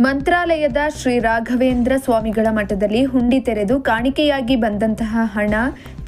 ಮಂತ್ರಾಲಯದ ಶ್ರೀ ರಾಘವೇಂದ್ರ ಸ್ವಾಮಿಗಳ ಮಠದಲ್ಲಿ ಹುಂಡಿ ತೆರೆದು ಕಾಣಿಕೆಯಾಗಿ ಬಂದಂತಹ ಹಣ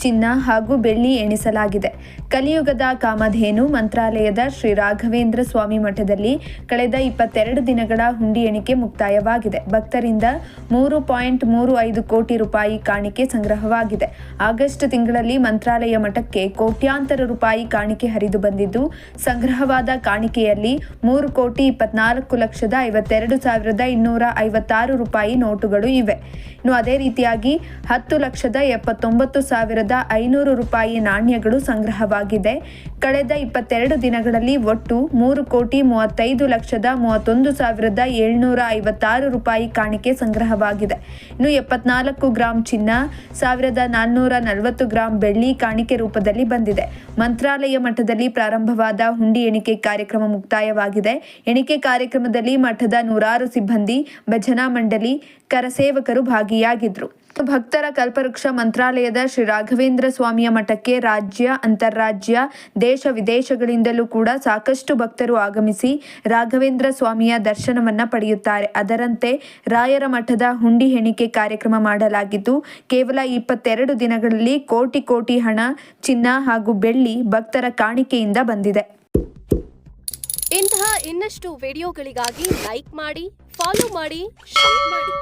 ಚಿನ್ನ ಹಾಗೂ ಬೆಳ್ಳಿ ಎಣಿಸಲಾಗಿದೆ. ಕಲಿಯುಗದ ಕಾಮಧೇನು ಮಂತ್ರಾಲಯದ ಶ್ರೀ ರಾಘವೇಂದ್ರ ಸ್ವಾಮಿ ಮಠದಲ್ಲಿ ಕಳೆದ ಇಪ್ಪತ್ತೆರಡು ದಿನಗಳ ಹುಂಡಿ ಎಣಿಕೆ ಮುಕ್ತಾಯವಾಗಿದೆ. ಭಕ್ತರಿಂದ ಮೂರು ಪಾಯಿಂಟ್ ಮೂರು ಐದು ಕೋಟಿ ರೂಪಾಯಿ ಕಾಣಿಕೆ ಸಂಗ್ರಹವಾಗಿದೆ. ಆಗಸ್ಟ್ ತಿಂಗಳಲ್ಲಿ ಮಂತ್ರಾಲಯ ಮಠಕ್ಕೆ ಕೋಟ್ಯಾಂತರ ರೂಪಾಯಿ ಕಾಣಿಕೆ ಹರಿದು ಬಂದಿದ್ದು, ಸಂಗ್ರಹವಾದ ಕಾಣಿಕೆಯಲ್ಲಿ ಮೂರು ಕೋಟಿ ಇಪ್ಪತ್ನಾಲ್ಕು ಲಕ್ಷದ ಐವತ್ತೆರಡು ಸಾವಿರದ ಇನ್ನೂರ ಐವತ್ತಾರು ರೂಪಾಯಿ ನೋಟುಗಳು ಇವೆ. ಇನ್ನು ಅದೇ ರೀತಿಯಾಗಿ ಹತ್ತು ಲಕ್ಷದ ಎಪ್ಪತ್ತೊಂಬತ್ತು ಸಾವಿರದ ಐನೂರು ರೂಪಾಯಿ ನಾಣ್ಯಗಳು ಸಂಗ್ರಹವಾಗಿದೆ. ಕಳೆದ ಇಪ್ಪತ್ತೆರಡು ದಿನಗಳಲ್ಲಿ ಒಟ್ಟು ಮೂರು ಕೋಟಿ ಮೂವತ್ತೈದು ಲಕ್ಷದ ಮೂವತ್ತೊಂದು ಸಾವಿರದ ಏಳ್ನೂರ ಐವತ್ತಾರು ರೂಪಾಯಿ ಕಾಣಿಕೆ ಸಂಗ್ರಹವಾಗಿದೆ. ಇನ್ನು ಎಪ್ಪತ್ನಾಲ್ಕು ಗ್ರಾಂ ಚಿನ್ನ, ಸಾವಿರದ ನಾನ್ನೂರ ನಲವತ್ತು ಗ್ರಾಂ ಬೆಳ್ಳಿ ಕಾಣಿಕೆ ರೂಪದಲ್ಲಿ ಬಂದಿದೆ. ಮಂತ್ರಾಲಯ ಮಠದಲ್ಲಿ ಪ್ರಾರಂಭವಾದ ಹುಂಡಿ ಎಣಿಕೆ ಕಾರ್ಯಕ್ರಮ ಮುಕ್ತಾಯವಾಗಿದೆ. ಎಣಿಕೆ ಕಾರ್ಯಕ್ರಮದಲ್ಲಿ ಮಠದ ನೂರಾರು ಸಿಬ್ಬಂದಿ, ಭಜನಾ ಮಂಡಳಿ, ಕರಸೇವಕರು ಭಾಗಿಯಾಗಿದ್ರು. ಭಕ್ತರ ಕಲ್ಪವೃಕ್ಷ ಮಂತ್ರಾಲಯದ ಶ್ರೀ ರಾಘವೇಂದ್ರ ಸ್ವಾಮಿಯ ಮಠಕ್ಕೆ ರಾಜ್ಯ, ಅಂತಾರಾಜ್ಯ, ದೇಶ ವಿದೇಶಗಳಿಂದಲೂ ಕೂಡ ಸಾಕಷ್ಟು ಭಕ್ತರು ಆಗಮಿಸಿ ರಾಘವೇಂದ್ರ ಸ್ವಾಮಿಯ ದರ್ಶನವನ್ನ ಪಡೆಯುತ್ತಾರೆ. ಅದರಂತೆ ರಾಯರ ಮಠದ ಹುಂಡಿ ಹೆಣಿಕೆ ಕಾರ್ಯಕ್ರಮ ಮಾಡಲಾಗಿದ್ದು, ಕೇವಲ ಇಪ್ಪತ್ತೆರಡು ದಿನಗಳಲ್ಲಿ ಕೋಟಿ ಕೋಟಿ ಹಣ, ಚಿನ್ನ ಹಾಗೂ ಬೆಳ್ಳಿ ಭಕ್ತರ ಕಾಣಿಕೆಯಿಂದ ಬಂದಿದೆ. ಇಂತಹ ಇನ್ನಷ್ಟು ವಿಡಿಯೋಗಳಿಗಾಗಿ ಲೈಕ್ ಮಾಡಿ, ಫಾಲೋ ಮಾಡಿ, ಶೇರ್ ಮಾಡಿ.